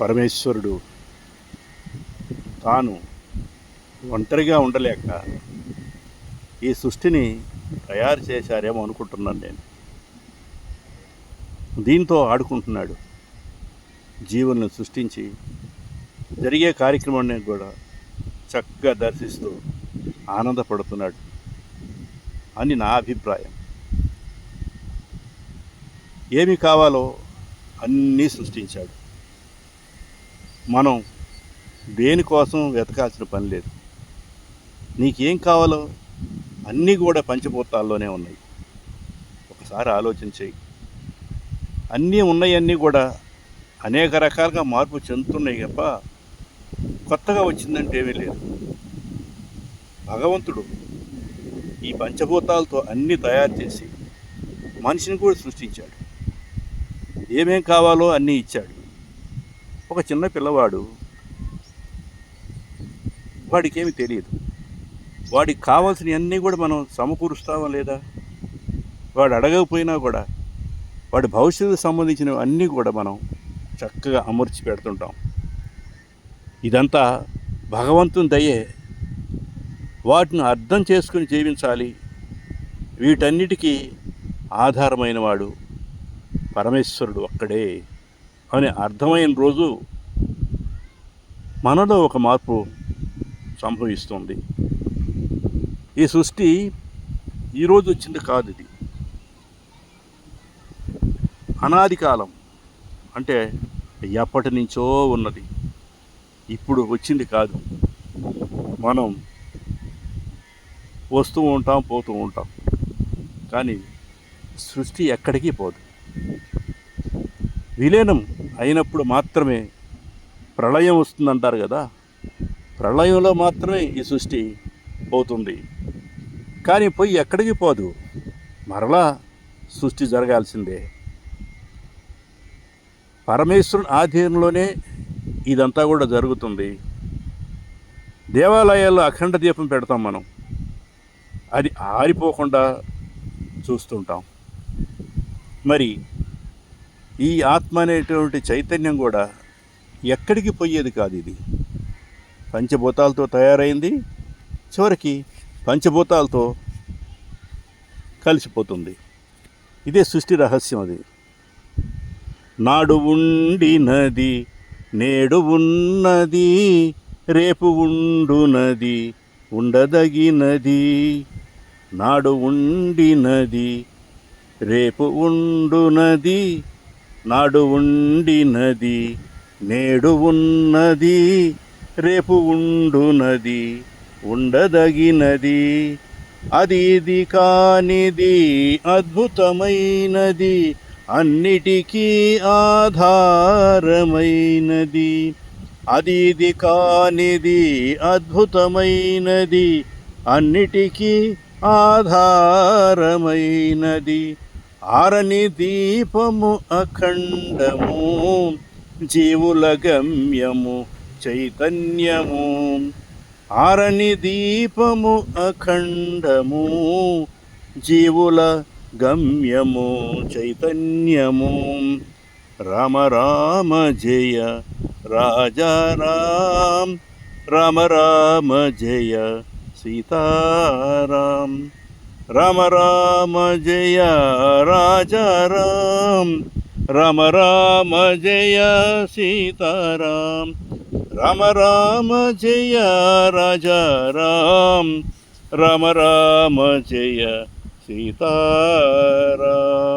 పరమేశ్వరుడు తాను ఒంటరిగా ఉండలేక ఈ సృష్టిని తయారు చేశారేమో అనుకుంటున్నాను నేను. దీంతో ఆడుకుంటున్నాడు. జీవులను సృష్టించి జరిగే కార్యక్రమాన్ని కూడా చక్కగా దర్శిస్తూ ఆనందపడుతున్నాడు అని నా అభిప్రాయం. ఏమి కావాలో అన్నీ సృష్టించాడు. మనం దేనికోసం వెతకాల్సిన పని లేదు. నీకేం కావాలో అన్నీ కూడా పంచభూతాల్లోనే ఉన్నాయి. ఒకసారి ఆలోచన చేయి. అన్నీ ఉన్నాయన్నీ కూడా అనేక రకాలుగా మార్పు చెందుతున్నాయి తప్ప కొత్తగా వచ్చిందంటే ఏమీ లేదు. భగవంతుడు ఈ పంచభూతాలతో అన్నీ తయారు చేసి మనిషిని కూడా సృష్టించాడు. ఏమేం కావాలో అన్నీ ఇచ్చాడు. ఒక చిన్న పిల్లవాడు వాడికి ఏమి తెలియదు. వాడికి కావాల్సినవన్నీ కూడా మనం సమకూరుస్తామా లేదా? వాడు అడగకపోయినా కూడా వాడి భవిష్యత్తుకు సంబంధించినవి అన్నీ కూడా మనం చక్కగా అమర్చి పెడుతుంటాం. ఇదంతా భగవంతుని దయే వాటిని అర్థం చేసుకుని జీవించాలి. వీటన్నిటికీ ఆధారమైన వాడు పరమేశ్వరుడు ఒక్కడే. అని అర్థమైన రోజు మనలో ఒక మార్పు సంభవిస్తుంది. ఈ సృష్టి ఈరోజు వచ్చింది కాదు ఇది. అనాది కాలం అంటే ఎప్పటి నుంచో ఉన్నది. ఇప్పుడు వచ్చింది కాదు. మనం వస్తూ ఉంటాం పోతూ ఉంటాం. కానీ సృష్టి ఎక్కడికి పోదు. విలీనం అయినప్పుడు మాత్రమే ప్రళయం వస్తుందంటారు కదా? ప్రళయంలో మాత్రమే ఈ సృష్టి పోతుంది. కానీ పోయి ఎక్కడికి పోదు? మరలా సృష్టి జరగాల్సిందే. పరమేశ్వరుని ఆధీనంలోనే ఇదంతా కూడా జరుగుతుంది. దేవాలయాల్లో అఖండ దీపం పెడతాం మనం. అది ఆరిపోకుండా చూస్తుంటాం. మరి ఈ ఆత్మ అనేటువంటి చైతన్యం కూడా ఎక్కడికి పోయేది కాదు ఇది. పంచభూతాలతో తయారైంది చివరికి పంచభూతాలతో కలిసిపోతుంది. ఇదే సృష్టి రహస్యం అది. నాడు ఉండినది నేడు ఉన్నది రేపు ఉండునది ఉండదగినది నాడు ఉండినది రేపు ఉండునది నాడు ఉండినది నేడు ఉన్నది రేపు ఉండునది ఉండదగినది. అది ఇది కానిది అద్భుతమైనది అన్నిటికీ ఆధారమైనది. అది ఇది కానిది అద్భుతమైనది అన్నిటికీ ఆధారమైనది. ఆరని దీపము అఖండము జీవుల గమ్యము చైతన్యము. ఆరని దీపము అఖండము జీవుల గమ్యము చైతన్యము. రామ రామ జయ రాజా రామ రామ జయ సీతారాం రామ రామ జయ రాజా రామ్. రామ రామ జయ సీతారాం రామ రామ జయ రాజా రామ్. రామ రామ జయ సీతారాం